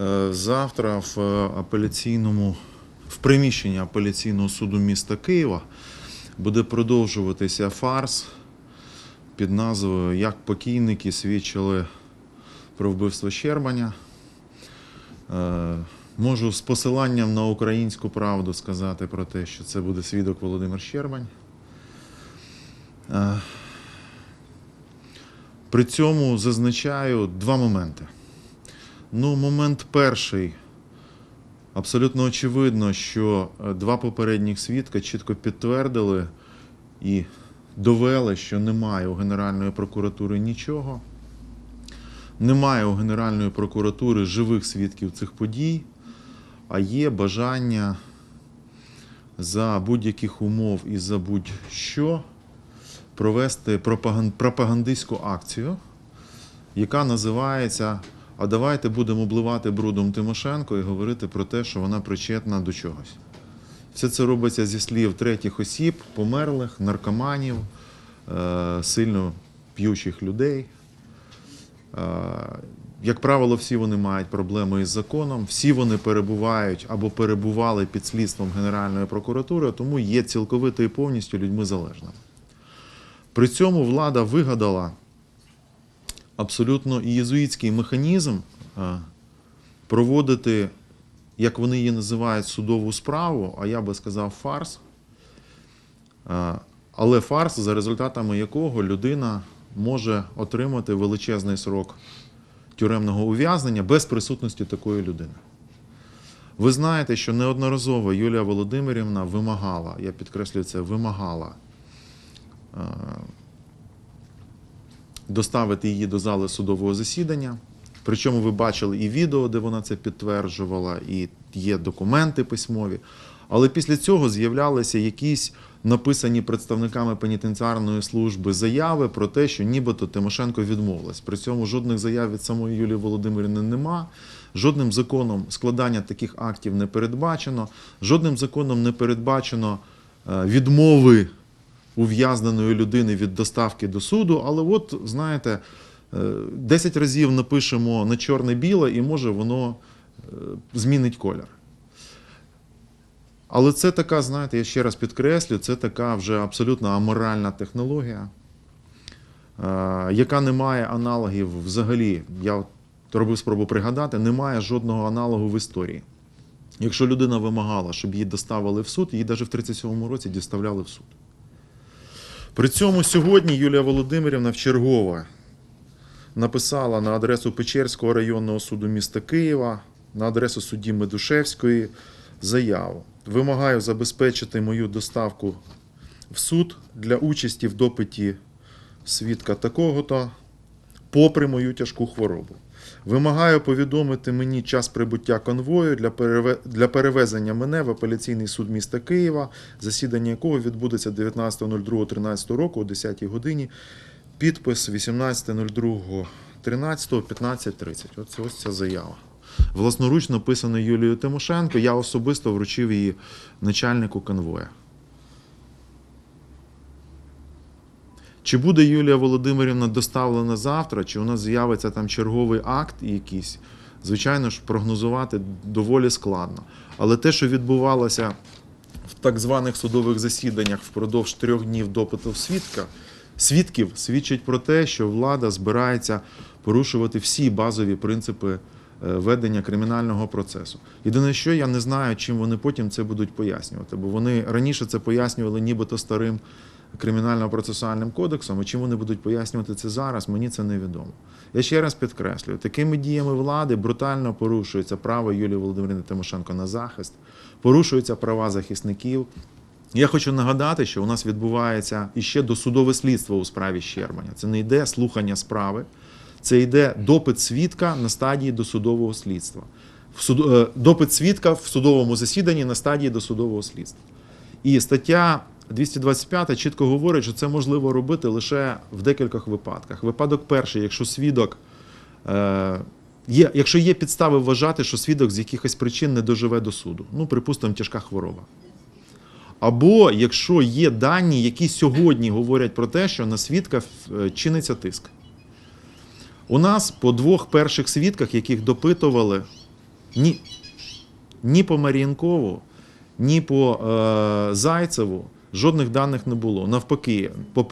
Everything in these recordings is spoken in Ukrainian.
Е, Завтра в е, апеляційному в приміщенні апеляційного суду міста Києва буде продовжуватися фарс під назвою Як покійники свідчили про вбивство Щербаня. Е, Можу з посиланням на українську правду сказати про те, що це буде свідок Володимир Щербань. При цьому зазначаю два моменти. Ну, момент перший. Абсолютно очевидно, що е, два попередніх свідка чітко підтвердили і довели, що немає у Генеральної прокуратури нічого. Немає у Генеральної прокуратури живих свідків цих подій, а є бажання за будь-яких умов і за будь-що провести пропаган- пропагандистську акцію, яка називається А давайте будемо обливати брудом Тимошенко і говорити про те, що вона причетна до чогось. Все це робиться зі слів третіх осіб, померлих, наркоманів, е, сильно п'ючих людей. Е, Як правило, всі вони мають проблеми із законом, всі вони перебувають або перебували під слідством Генеральної прокуратури, тому є цілковито і повністю людьми залежними. При цьому влада вигадала абсолютно єзуїтський механізм е, проводити, як вони її називають, судову справу, а я би сказав фарс. Е, Але фарс, за результатами якого людина може отримати величезний срок тюремного ув'язнення без присутності такої людини. Ви знаєте, що неодноразово Юлія Володимирівна вимагала, я підкреслюю це, вимагала е, доставити її до зали судового засідання. Причому ви бачили і відео, де вона це підтверджувала, і є документи письмові. Але після цього з'являлися якісь написані представниками пенітенціарної служби заяви про те, що нібито Тимошенко відмовилась. При цьому жодних заяв від самої Юлії Володимирівни нема. Жодним законом складання таких актів не передбачено, жодним законом не передбачено е, відмови ув'язненої людини від доставки до суду. Але от, знаєте, е, 10 разів напишемо на чорне-біле, і може воно е, змінить колір. Але це така, знаєте, я ще раз підкреслю, це така вже абсолютно аморальна технологія, е, яка не має аналогів взагалі. Я робив спробу пригадати, немає жодного аналогу в історії. Якщо людина вимагала, щоб її доставили в суд, її навіть в 37-му році доставляли в суд. При цьому сьогодні Юлія Володимирівна вчергове написала на адресу Печерського районного суду міста Києва, на адресу судді Медушевської заяву. Вимагаю забезпечити мою доставку в суд для участі в допиті свідка такого-то, попри мою тяжку хворобу. Вимагаю повідомити мені час прибуття конвою для, переве... для перевезення мене в апеляційний суд міста Києва, засідання якого відбудеться 19.02.13 року о 10 годині. Підпис 18.02.13, 15.30. Ось, ця заява. Власноруч написана Юлією Тимошенко. Я особисто вручив її начальнику конвоя. Чи буде Юлія Володимирівна доставлена завтра, чи у нас з'явиться там черговий акт якийсь, звичайно ж, прогнозувати доволі складно. Але те, що відбувалося в так званих судових засіданнях впродовж трьох днів допиту свідка, свідків, свідчить про те, що влада збирається порушувати всі базові принципи е, ведення кримінального процесу. Єдине, що я не знаю, чим вони потім це будуть пояснювати, бо вони раніше це пояснювали нібито старим кримінально-процесуальним кодексом, і чим вони будуть пояснювати це зараз, мені це невідомо. Я ще раз підкреслюю, такими діями влади брутально порушується право Юлії Володимирівни Тимошенко на захист, порушуються права захисників. Я хочу нагадати, що у нас відбувається іще досудове слідство у справі Щербаня. Це не йде слухання справи, це йде допит свідка на стадії досудового слідства. В суд... е, Допит свідка в судовому засіданні на стадії досудового слідства. І стаття 225 чітко говорить, що це можливо робити лише в декількох випадках. Випадок перший, якщо свідок е, є, якщо є підстави вважати, що свідок з якихось причин не доживе до суду, ну, припустимо, тяжка хвороба. Або якщо є дані, які сьогодні говорять про те, що на свідка е, чиниться тиск. У нас по двох перших свідках, яких допитували Ні, ні по Мар'їнкову, ні по е, Зайцеву жодних даних не було. Навпаки, по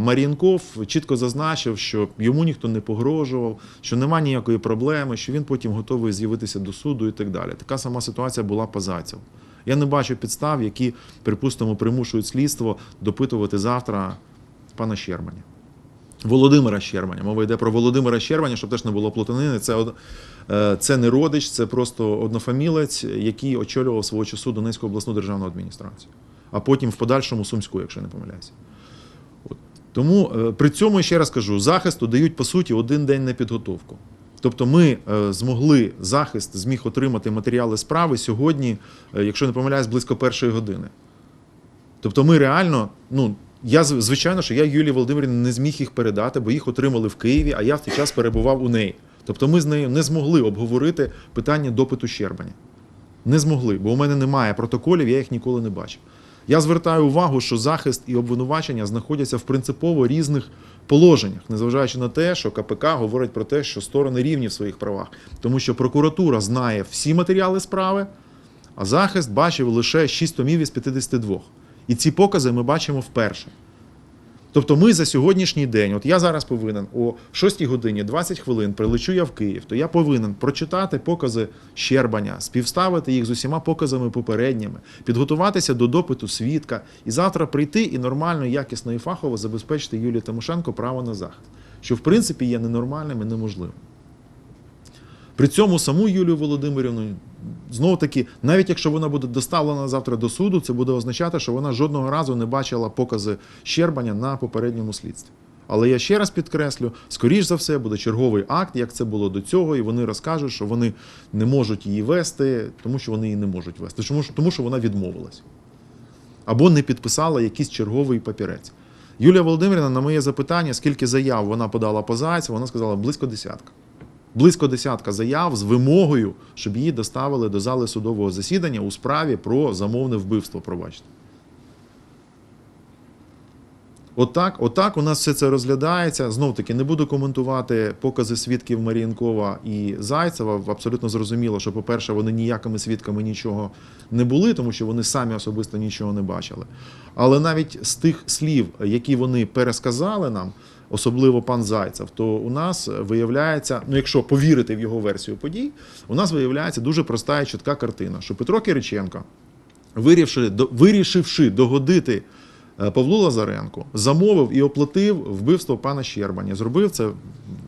Мар'їнков чітко зазначив, що йому ніхто не погрожував, що нема ніякої проблеми, що він потім готовий з'явитися до суду і так далі. Така сама ситуація була по. Я не бачу підстав, які, припустимо, примушують слідство допитувати завтра пана Щерманя. Володимира Щерманя. Мова йде про Володимира Щерманя, щоб теж не було плутанини. Це, е, це не родич, це просто однофамілець, який очолював свого часу Донецьку обласну державну адміністрацію, а потім в подальшому Сумську, якщо не помиляюся. От. Тому е, при цьому ще раз кажу, захисту дають по суті один день на підготовку. Тобто ми е, змогли захист зміг отримати матеріали справи сьогодні, е, якщо не помиляюсь, близько першої години. Тобто ми реально, ну я звичайно, що я Юлії Володимирівні не зміг їх передати, бо їх отримали в Києві, а я в той час перебував у неї. Тобто ми з нею не змогли обговорити питання допиту Щербаня. Не змогли, бо у мене немає протоколів, я їх ніколи не бачив. Я звертаю увагу, що захист і обвинувачення знаходяться в принципово різних положеннях, незважаючи на те, що КПК говорить про те, що сторони рівні в своїх правах, тому що прокуратура знає всі матеріали справи, а захист бачив лише 6 томів із 52. І ці покази ми бачимо вперше. Тобто ми за сьогоднішній день, от я зараз повинен о 6 годині 20 хвилин прилечу я в Київ, то я повинен прочитати покази Щербаня, співставити їх з усіма показами попередніми, підготуватися до допиту свідка і завтра прийти і нормально, якісно і фахово забезпечити Юлії Тимошенко право на захист, що в принципі є ненормальним і неможливим. При цьому саму Юлію Володимирівну, знову таки, навіть якщо вона буде доставлена завтра до суду, це буде означати, що вона жодного разу не бачила покази Щербаня на попередньому слідстві. Але я ще раз підкреслю: скоріш за все буде черговий акт, як це було до цього, і вони розкажуть, що вони не можуть її вести, тому що вони її не можуть вести, тому що, вона відмовилась. Або не підписала якийсь черговий папірець. Юлія Володимирівна, на моє запитання, скільки заяв вона подала по зайцю, вона сказала близько десятка близько десятка заяв з вимогою, щоб її доставили до зали судового засідання у справі про замовне вбивство. Пробачте. Отак, отак у нас все це розглядається. Знов таки не буду коментувати покази свідків Марієнкова і Зайцева. Абсолютно зрозуміло, що, по-перше, вони ніякими свідками нічого не були, тому що вони самі особисто нічого не бачили. Але навіть з тих слів, які вони пересказали нам, особливо пан Зайцев, то у нас виявляється, ну якщо повірити в його версію подій, у нас виявляється дуже проста і чітка картина, що Петро Кириченко, вирішивши, вирішивши догодити е, Павлу Лазаренку, замовив і оплатив вбивство пана Щербаня. Зробив це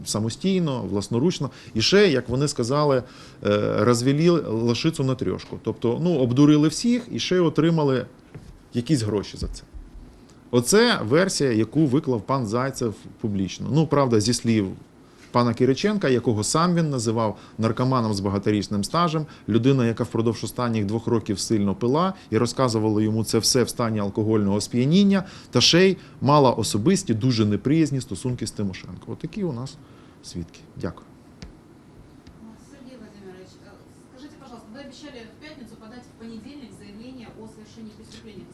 самостійно, власноручно. І ще, як вони сказали, е, розвели лошицю на трьошку. Тобто, ну, обдурили всіх і ще отримали якісь гроші за це. Оце версія, яку виклав пан Зайцев публічно. Ну, правда, зі слів пана Кириченка, якого сам він називав наркоманом з багаторічним стажем, людина, яка впродовж останніх двох років сильно пила і розказувала йому це все в стані алкогольного сп'яніння, та ще й мала особисті дуже неприязні стосунки з Тимошенко. Отакі у нас свідки. Дякую.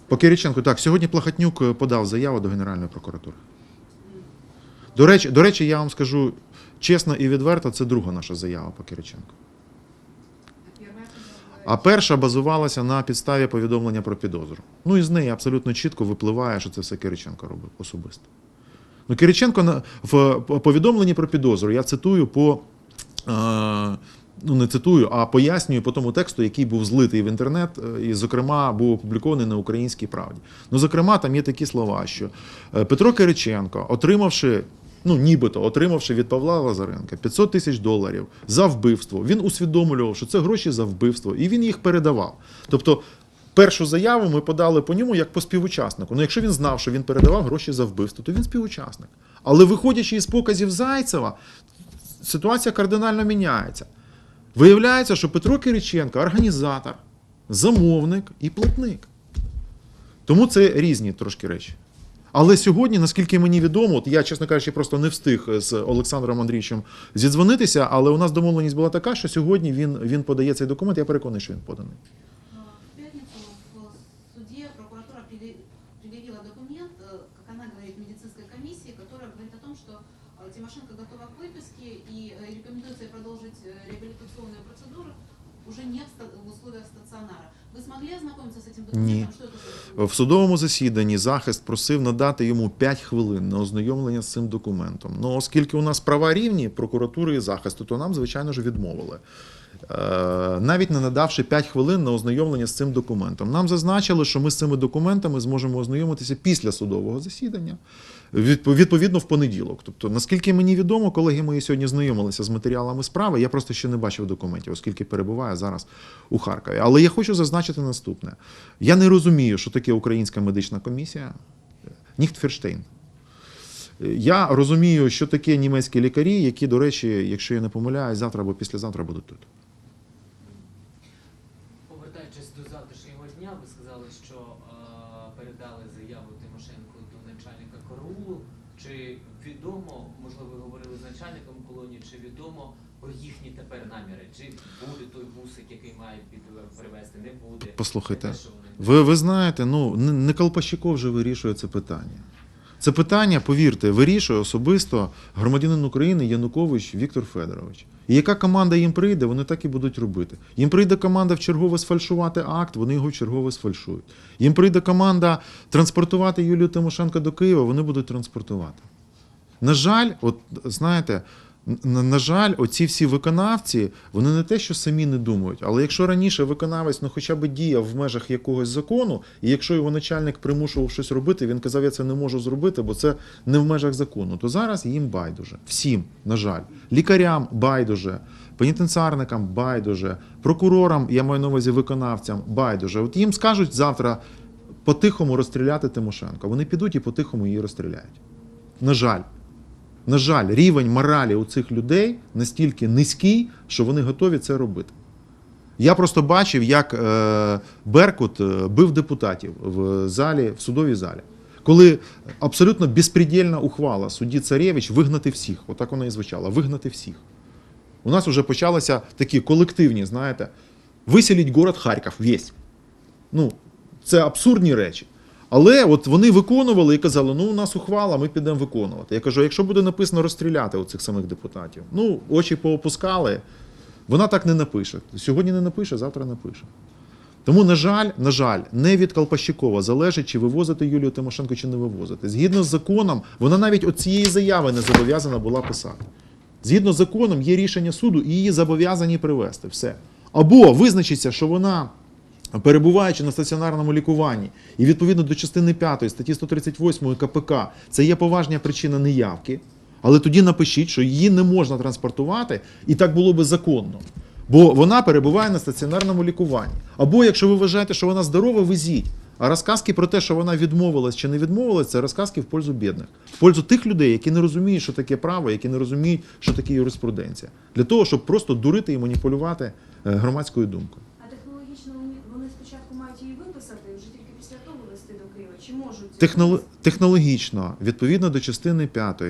По Кириченку, так, сьогодні Плахатнюк е, подав заяву до Генеральної прокуратури. До речі, до речі, я вам скажу чесно і відверто, це друга наша заява по Кириченку. А перша базувалася на підставі повідомлення про підозру. Ну і з неї абсолютно чітко випливає, що це все Кириченко робив особисто. Ну, Кириченко в повідомленні про підозру я цитую по. Ну, не цитую, а пояснюю по тому тексту, який був злитий в інтернет, е, і, зокрема, був опублікований на українській правді. Ну, зокрема, там є такі слова, що е, Петро Кириченко, отримавши. Ну, нібито отримавши від Павла Лазаренка 500 тисяч доларів за вбивство, він усвідомлював, що це гроші за вбивство, і він їх передавав. Тобто, першу заяву ми подали по ньому як по співучаснику. Ну, якщо він знав, що він передавав гроші за вбивство, то він співучасник. Але виходячи із показів Зайцева, ситуація кардинально міняється. Виявляється, що Петро Кириченко організатор, замовник і платник. Тому це різні трошки речі. Але сьогодні, наскільки мені відомо, от я, чесно кажучи, просто не встиг з Олександром Андрійовичем зідзвонитися, але у нас домовленість була така, що сьогодні він, він подає цей документ. Я переконаний, що він поданий. Документ? В судовому засіданні захист просив надати йому 5 хвилин на ознайомлення з цим документом. Ну, оскільки у нас права рівні прокуратури і захисту, то нам, звичайно ж, відмовили. Е, Навіть не надавши 5 хвилин на ознайомлення з цим документом. Нам зазначили, що ми з цими документами зможемо ознайомитися після судового засідання, відповідно в понеділок. Тобто, наскільки мені відомо, колеги мої сьогодні знайомилися з матеріалами справи. Я просто ще не бачив документів, оскільки перебуваю зараз у Харкові. Але я хочу зазначити наступне: я не розумію, що таке українська медична комісія. Ніхтферштейн. Я розумію, що таке німецькі лікарі, які, до речі, якщо я не помиляюсь, завтра або післязавтра будуть тут. Повертаючись до завтрашнього дня, ви сказали, що е, передали заяву Тимошенко до начальника КРУ. Чи відомо, можливо, ви говорили з начальником колонії, чи відомо про їхні тепер наміри? Чи буде той бусик, який має привезти, не буде? Послухайте, Те, вони- Ви, ви знаєте, ну не не Колпащиков же вирішує це питання. Це питання, повірте, вирішує особисто громадянин України Янукович Віктор Федорович. І яка команда їм прийде, вони так і будуть робити. Їм прийде команда в чергове сфальшувати акт, вони його чергове сфальшують. Їм прийде команда транспортувати Юлію Тимошенко до Києва, вони будуть транспортувати. На жаль, от знаєте, на, жаль, оці всі виконавці, вони не те, що самі не думають, але якщо раніше виконавець ну, хоча б діяв в межах якогось закону, і якщо його начальник примушував щось робити, він казав, я це не можу зробити, бо це не в межах закону, то зараз їм байдуже. Всім, на жаль, лікарям байдуже. Пенітенціарникам байдуже, прокурорам, я маю на увазі виконавцям, байдуже. От їм скажуть завтра по-тихому розстріляти Тимошенко. Вони підуть і по-тихому її розстріляють. На жаль. На жаль, рівень моралі у цих людей настільки низький, що вони готові це робити. Я просто бачив, як е, Беркут е, бив депутатів в залі, в судовій залі. Коли абсолютно безпредельна ухвала судді Царєвич вигнати всіх. Отак вона і звучала: вигнати всіх. У нас вже почалися такі колективні, знаєте, виселіть город Харків весь. Ну, це абсурдні речі. Але от вони виконували і казали, ну у нас ухвала, ми підемо виконувати. Я кажу, якщо буде написано розстріляти оцих самих депутатів, ну, очі поопускали, вона так не напише. Сьогодні не напише, завтра напише. Тому, на жаль, на жаль, не від Колпащикова залежить, чи вивозити Юлію Тимошенко, чи не вивозити. Згідно з законом, вона навіть от цієї заяви не зобов'язана була писати. Згідно з законом, є рішення суду, і її зобов'язані привезти. Все. Або визначиться, що вона перебуваючи на стаціонарному лікуванні, і відповідно до частини 5 статті 138 КПК, це є поважна причина неявки, але тоді напишіть, що її не можна транспортувати, і так було би законно. Бо вона перебуває на стаціонарному лікуванні. Або якщо ви вважаєте, що вона здорова, везіть. А розказки про те, що вона відмовилась чи не відмовилась, це розказки в пользу бідних, в пользу тих людей, які не розуміють, що таке право, які не розуміють, що таке юриспруденція, для того, щоб просто дурити і маніпулювати е, громадською думкою. А технологічно вони, вони спочатку і вже тільки після того вести до Києва. Чи можуть Техноло- технологічно, відповідно до частини 5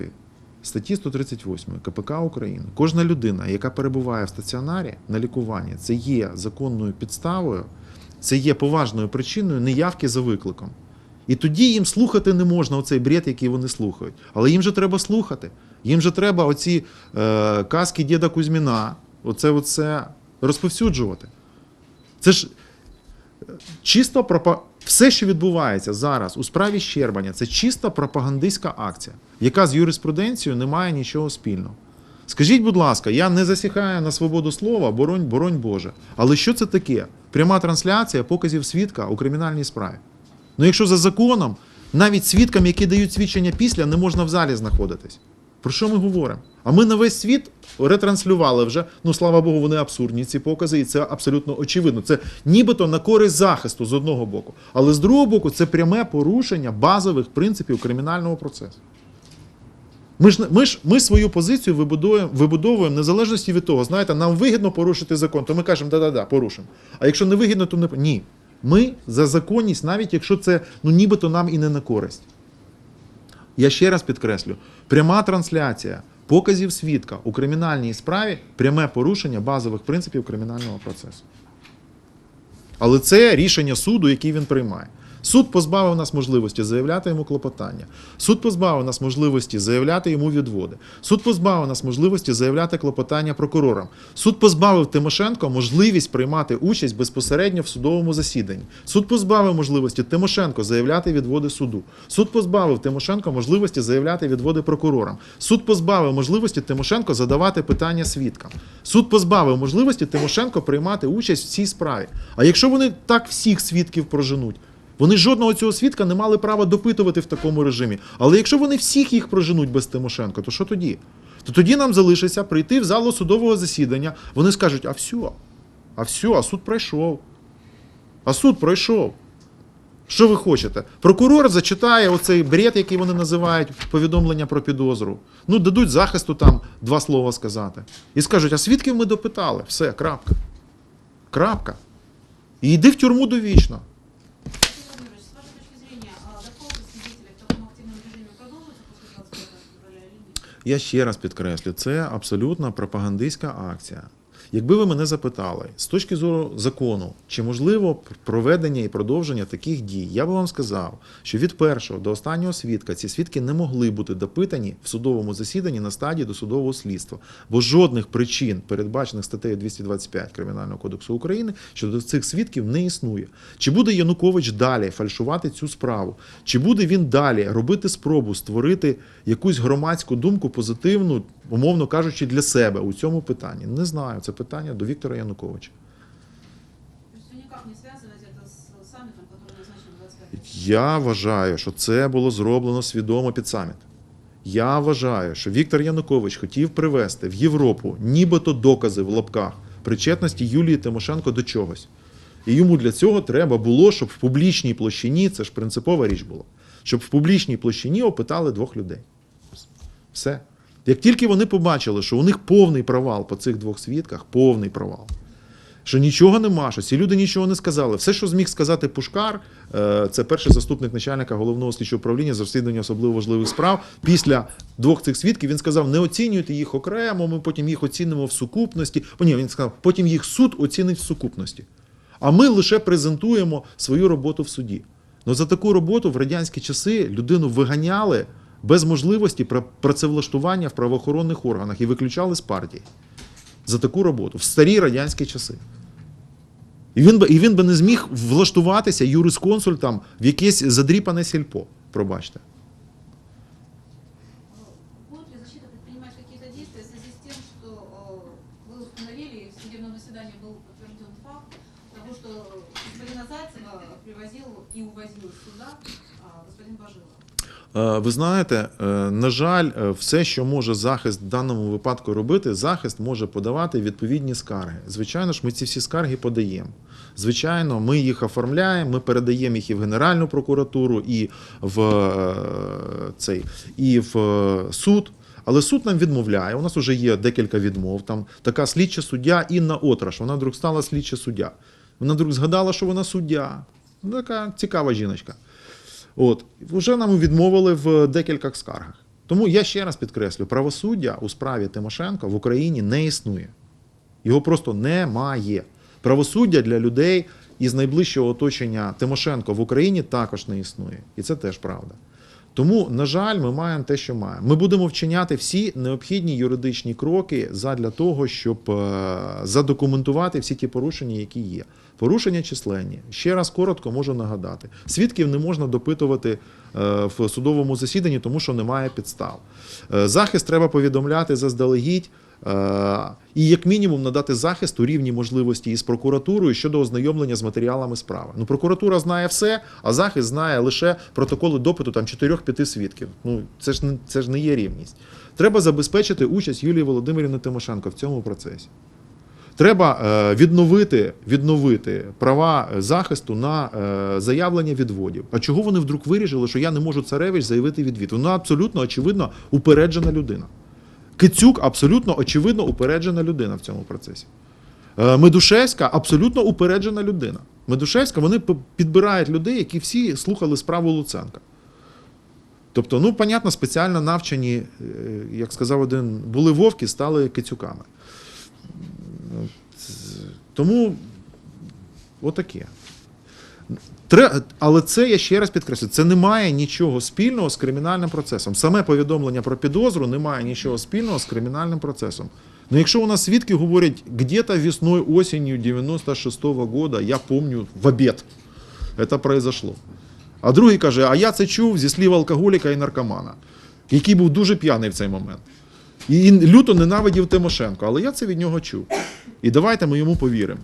статті 138 КПК України, кожна людина, яка перебуває в стаціонарі на лікуванні, це є законною підставою, це є поважною причиною неявки за викликом. І тоді їм слухати не можна оцей бред, який вони слухають. Але їм же треба слухати. Їм же треба оці е, казки діда Кузьміна, оце, оце розповсюджувати. Це ж чисто пропа... все, що відбувається зараз у справі Щербаня, це чисто пропагандистська акція, яка з юриспруденцією не має нічого спільного. Скажіть, будь ласка, я не засіхаю на свободу слова, боронь, боронь Боже. Але що це таке? Пряма трансляція показів свідка у кримінальній справі. Ну, якщо за законом, навіть свідкам, які дають свідчення після, не можна в залі знаходитись. Про що ми говоримо? А ми на весь світ ретранслювали вже. Ну слава Богу, вони абсурдні ці покази, і це абсолютно очевидно. Це нібито на користь захисту з одного боку, але з другого боку, це пряме порушення базових принципів кримінального процесу. Ми ж, ми ж ми свою позицію вибудуємо, вибудовуємо незалежності від того, знаєте, нам вигідно порушити закон, то ми кажемо, да-да-да, порушимо. А якщо не вигідно, то не ні. Ми за законність, навіть якщо це ну нібито нам і не на користь. Я ще раз підкреслю: пряма трансляція показів свідка у кримінальній справі пряме порушення базових принципів кримінального процесу. Але це рішення суду, який він приймає. Суд позбавив нас можливості заявляти йому клопотання. Суд позбавив нас можливості заявляти йому відводи. Суд позбавив нас можливості заявляти клопотання прокурорам. Суд позбавив Тимошенко можливість приймати участь безпосередньо в судовому засіданні. Суд позбавив можливості Тимошенко заявляти відводи суду. Суд позбавив Тимошенко можливості заявляти відводи прокурорам. Суд позбавив можливості Тимошенко задавати питання свідкам. Суд позбавив можливості Тимошенко приймати участь в цій справі. А якщо вони так всіх свідків проженуть? Вони жодного цього свідка не мали права допитувати в такому режимі. Але якщо вони всіх їх проженуть без Тимошенко, то що тоді? То тоді нам залишиться прийти в залу судового засідання. Вони скажуть: а все, а все, а суд пройшов. А суд пройшов. Що ви хочете? Прокурор зачитає оцей бред, який вони називають повідомлення про підозру. Ну, дадуть захисту там два слова сказати. І скажуть, а свідків ми допитали. Все, крапка. Крапка. І йди в тюрму довічно. Я ще раз підкреслю, це абсолютно пропагандистська акція. Якби ви мене запитали з точки зору закону, чи можливо проведення і продовження таких дій, я би вам сказав, що від першого до останнього свідка ці свідки не могли бути допитані в судовому засіданні на стадії досудового слідства, бо жодних причин, передбачених статтею 225 Кримінального кодексу України, щодо цих свідків не існує. Чи буде Янукович далі фальшувати цю справу? Чи буде він далі робити спробу створити якусь громадську думку позитивну, умовно кажучи, для себе у цьому питанні? Не знаю. Це питання до Віктора Януковича. То есть вы никак не связываете это с саммитом, который назначен на 25 Я вважаю, що це було зроблено свідомо під саміт. Я вважаю, що Віктор Янукович хотів привести в Європу нібито докази в лапках причетності Юлії Тимошенко до чогось. І йому для цього треба було, щоб в публічній площині, це ж принципова річ була, щоб в публічній площині опитали двох людей. Все. Як тільки вони побачили, що у них повний провал по цих двох свідках, повний провал, що нічого нема, що ці люди нічого не сказали. Все, що зміг сказати Пушкар, е, це перший заступник начальника головного слідчого управління з розслідування особливо важливих справ. Після двох цих свідків він сказав: не оцінюйте їх окремо, ми потім їх оцінимо в сукупності. Ні, він сказав, потім їх суд оцінить в сукупності. А ми лише презентуємо свою роботу в суді. Ну за таку роботу в радянські часи людину виганяли без можливості пра- працевлаштування в правоохоронних органах і виключали з партії за таку роботу в старі радянські часи. І він би, і він би не зміг влаштуватися юрисконсультом в якесь задріпане сільпо. Пробачте. Был подтвержден факт того, что господина Зайцева привозил и увозил из суда господин Бажилов? Е, Ви знаєте, е, на жаль, е, все, що може захист в даному випадку робити, захист може подавати відповідні скарги. Звичайно ж, ми ці всі скарги подаємо. Звичайно, ми їх оформляємо, ми передаємо їх і в Генеральну прокуратуру, і в цей, і в суд. Але суд нам відмовляє. У нас вже є декілька відмов. Там така слідча суддя Інна Отраш. Вона вдруг стала слідча суддя. Вона вдруг згадала, що вона суддя. Така цікава жіночка. От, вже нам відмовили в декількох скаргах. Тому я ще раз підкреслю: правосуддя у справі Тимошенко в Україні не існує. Його просто немає. Правосуддя для людей із найближчого оточення Тимошенко в Україні також не існує. І це теж правда. Тому, на жаль, ми маємо те, що маємо. Ми будемо вчиняти всі необхідні юридичні кроки задля того, щоб е, задокументувати всі ті порушення, які є. Порушення численні. Ще раз коротко можу нагадати: свідків не можна допитувати е, в судовому засіданні, тому що немає підстав. Е, Захист треба повідомляти заздалегідь. Е, І як мінімум надати захист у рівні можливості із прокуратурою щодо ознайомлення з матеріалами справи. Ну, прокуратура знає все, а захист знає лише протоколи допиту там 4-5 свідків. Ну це ж не це ж не є рівність. Треба забезпечити участь Юлії Володимирівни Тимошенко в цьому процесі. Треба е, відновити, відновити права захисту на е, заявлення відводів. А чого вони вдруг вирішили, що я не можу царевич заявити відвід? Вона абсолютно очевидно упереджена людина. Кицюк абсолютно очевидно упереджена людина в цьому процесі. Е, Медушевська абсолютно упереджена людина. Медушевська вони підбирають людей, які всі слухали справу Луценка. Тобто, ну, понятно, спеціально навчені, е, як сказав один, були вовки, стали кицюками. Тому отаке. Але це я ще раз підкреслю, це не має нічого спільного з кримінальним процесом. Саме повідомлення про підозру не має нічого спільного з кримінальним процесом. Ну, якщо у нас свідки говорять, где-то весною, осенью 96-го года, я помню, в обід це произошло. А другий каже: а я це чув зі слів алкоголіка і наркомана, який був дуже п'яний в цей момент. І люто ненавидів Тимошенко, але я це від нього чув. І давайте ми йому повіримо.